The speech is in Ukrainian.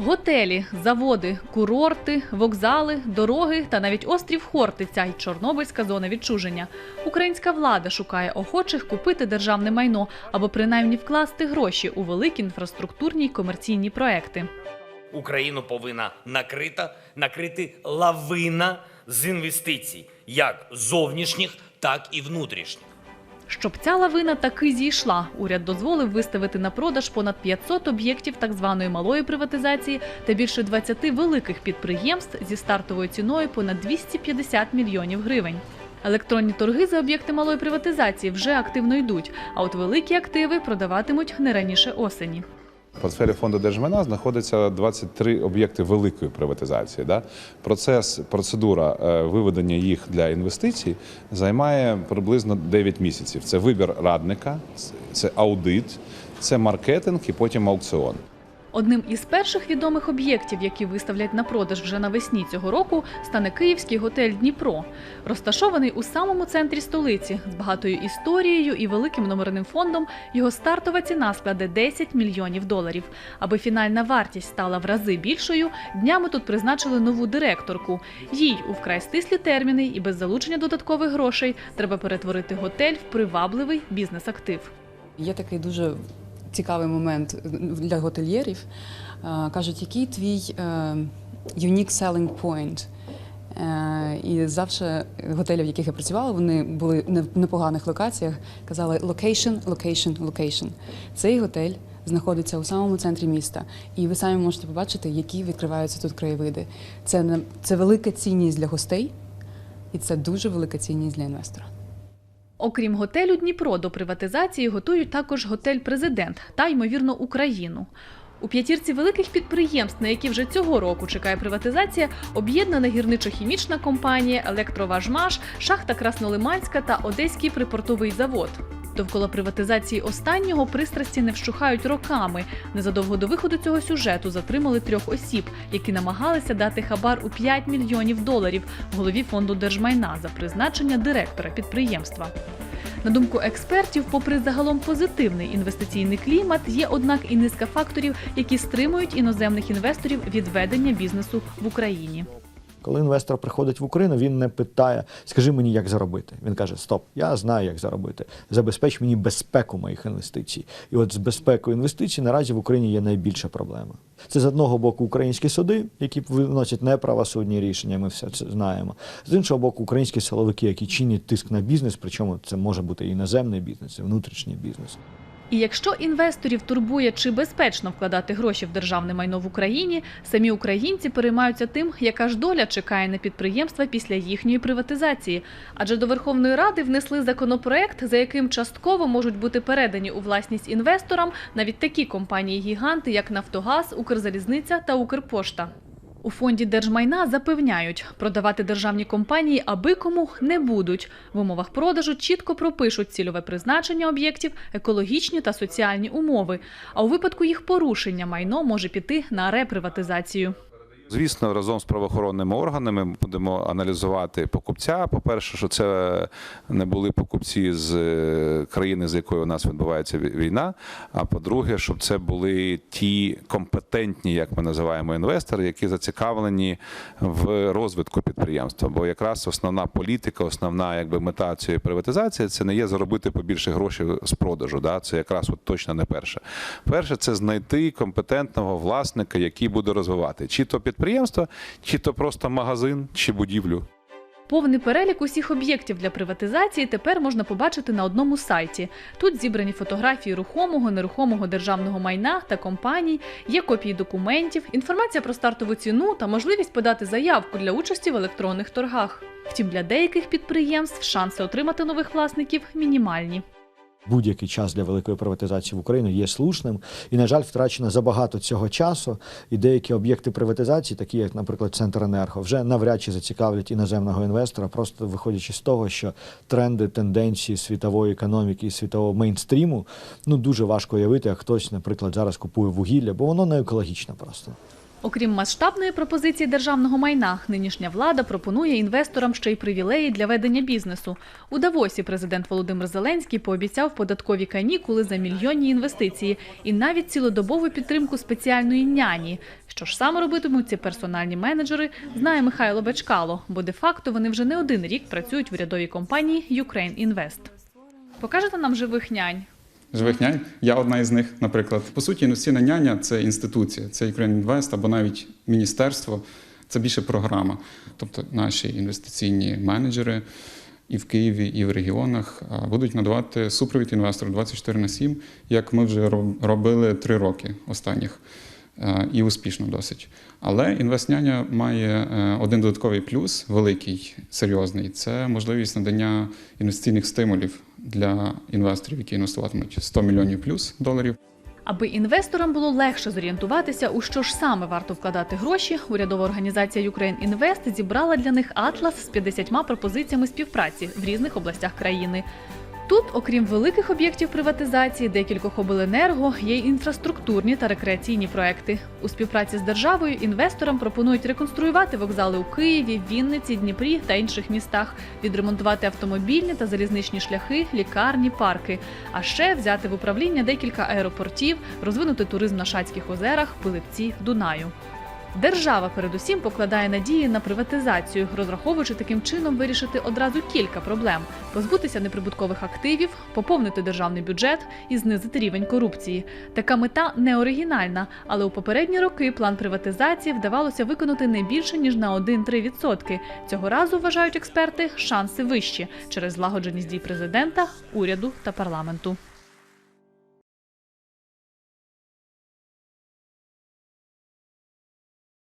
Готелі, заводи, курорти, вокзали, дороги та навіть острів Хортиця й Чорнобильська зона відчуження. Українська влада шукає охочих купити державне майно або принаймні вкласти гроші у великі інфраструктурні й комерційні проекти. Україну повинна накрита, накрити лавина з інвестицій, як зовнішніх, так і внутрішніх. Щоб ця лавина таки зійшла, уряд дозволив виставити на продаж понад 500 об'єктів так званої малої приватизації та більше 20 великих підприємств зі стартовою ціною понад 250 мільйонів гривень. Електронні торги за об'єкти малої приватизації вже активно йдуть, а от великі активи продаватимуть не раніше осені. В портфелі фонду держмайна знаходиться 23 об'єкти великої приватизації. Да? Процес, процедура е, виведення їх для інвестицій займає приблизно 9 місяців. Це вибір радника, це аудит, це маркетинг і потім аукціон. Одним із перших відомих об'єктів, які виставлять на продаж вже навесні цього року, стане київський готель Дніпро, розташований у самому центрі столиці з багатою історією і великим номерним фондом. Його стартова ціна складе 10 мільйонів доларів. Аби фінальна вартість стала в рази більшою, днями тут призначили нову директорку. Їй у вкрай стислі терміни і без залучення додаткових грошей треба перетворити готель в привабливий бізнес-актив. Є такий дуже цікавий момент для готельєрів. Е, Кажуть, який твій е, unique selling point? Е, І завжди готелі, в яких я працювала, вони були в непоганих локаціях. Казали location, location, location. Цей готель знаходиться у самому центрі міста, і ви самі можете побачити, які відкриваються тут краєвиди. Це це велика цінність для гостей, і це дуже велика цінність для інвестора. Окрім готелю Дніпро, до приватизації готують також готель Президент та ймовірно Україну. У п'ятірці великих підприємств, на які вже цього року чекає приватизація, об'єднана гірничо-хімічна компанія, електроважмаш, шахта Краснолиманська та Одеський припортовий завод. Довкола приватизації останнього пристрасті не вщухають роками. Незадовго до виходу цього сюжету затримали трьох осіб, які намагалися дати хабар у 5 мільйонів доларів голові фонду держмайна за призначення директора підприємства. На думку експертів, попри загалом позитивний інвестиційний клімат, є однак і низка факторів, які стримують іноземних інвесторів від ведення бізнесу в Україні. Коли інвестор приходить в Україну, він не питає, скажи мені, як заробити. Він каже: Стоп, я знаю, як заробити. Забезпеч мені безпеку моїх інвестицій. І от з безпекою інвестицій наразі в Україні є найбільша проблема. Це з одного боку українські суди, які виносять неправосудні рішення, ми все це знаємо. З іншого боку, українські силовики, які чинять тиск на бізнес, причому це може бути і іноземний бізнес, і внутрішній бізнес. І якщо інвесторів турбує, чи безпечно вкладати гроші в державне майно в Україні, самі українці переймаються тим, яка ж доля чекає на підприємства після їхньої приватизації. Адже до Верховної Ради внесли законопроект, за яким частково можуть бути передані у власність інвесторам навіть такі компанії-гіганти, як Нафтогаз, Укрзалізниця та Укрпошта. У фонді держмайна запевняють, продавати державні компанії аби кому не будуть. В умовах продажу чітко пропишуть цільове призначення об'єктів, екологічні та соціальні умови. А у випадку їх порушення майно може піти на реприватизацію. Звісно, разом з правоохоронними органами ми будемо аналізувати покупця. По-перше, що це не були покупці з е, країни, з якою у нас відбувається війна. А по-друге, щоб це були ті компетентні, як ми називаємо, інвестори, які зацікавлені в розвитку підприємства. Бо якраз основна політика, основна якби мета цієї приватизації це не є заробити побільше грошей з продажу. Да? Це якраз от точно не перше. Перше, це знайти компетентного власника, який буде розвивати чи то підприємство, чи то просто магазин, чи будівлю. Повний перелік усіх об'єктів для приватизації тепер можна побачити на одному сайті. Тут зібрані фотографії рухомого, нерухомого державного майна та компаній, є копії документів, інформація про стартову ціну та можливість подати заявку для участі в електронних торгах. Втім, для деяких підприємств шанси отримати нових власників мінімальні. Будь-який час для великої приватизації в Україні є слушним. І, на жаль, втрачено забагато цього часу. І деякі об'єкти приватизації, такі як, наприклад, Центр Енерго, вже навряд чи зацікавлять іноземного інвестора, просто виходячи з того, що тренди, тенденції світової економіки і світового мейнстріму ну дуже важко уявити, як хтось, наприклад, зараз купує вугілля, бо воно не екологічне просто. Окрім масштабної пропозиції державного майна, нинішня влада пропонує інвесторам ще й привілеї для ведення бізнесу. У Давосі президент Володимир Зеленський пообіцяв податкові канікули за мільйонні інвестиції і навіть цілодобову підтримку спеціальної няні. Що ж саме робитимуть ці персональні менеджери, знає Михайло Бечкало, бо де-факто вони вже не один рік працюють в урядовій компанії Ukraine Invest. Покажете нам живих нянь? Живих нянь. Я одна із них, наприклад. По суті, інвестиційна няня це інституція, це Ukraine Invest або навіть міністерство. Це більше програма. Тобто наші інвестиційні менеджери і в Києві, і в регіонах будуть надавати супровід інвестору 24 на 7, як ми вже роб- робили три роки останніх. Е, І успішно досить. Але інвестняня має е, один додатковий плюс, великий, серйозний це можливість надання інвестиційних стимулів для інвесторів, які інвестуватимуть 100 мільйонів плюс доларів. Аби інвесторам було легше зорієнтуватися, у що ж саме варто вкладати гроші, урядова організація Ukraine Invest зібрала для них атлас з 50 пропозиціями співпраці в різних областях країни. Тут, окрім великих об'єктів приватизації, декількох обленерго, є й інфраструктурні та рекреаційні проекти. У співпраці з державою інвесторам пропонують реконструювати вокзали у Києві, Вінниці, Дніпрі та інших містах, відремонтувати автомобільні та залізничні шляхи, лікарні, парки, а ще взяти в управління декілька аеропортів, розвинути туризм на Шацьких озерах, Пиливці, Дунаю. Держава передусім покладає надії на приватизацію, розраховуючи таким чином вирішити одразу кілька проблем: позбутися неприбуткових активів, поповнити державний бюджет і знизити рівень корупції. Така мета не оригінальна, але у попередні роки план приватизації вдавалося виконати не більше ніж на 1-3%. Цього разу вважають експерти шанси вищі через злагодженість дій президента, уряду та парламенту.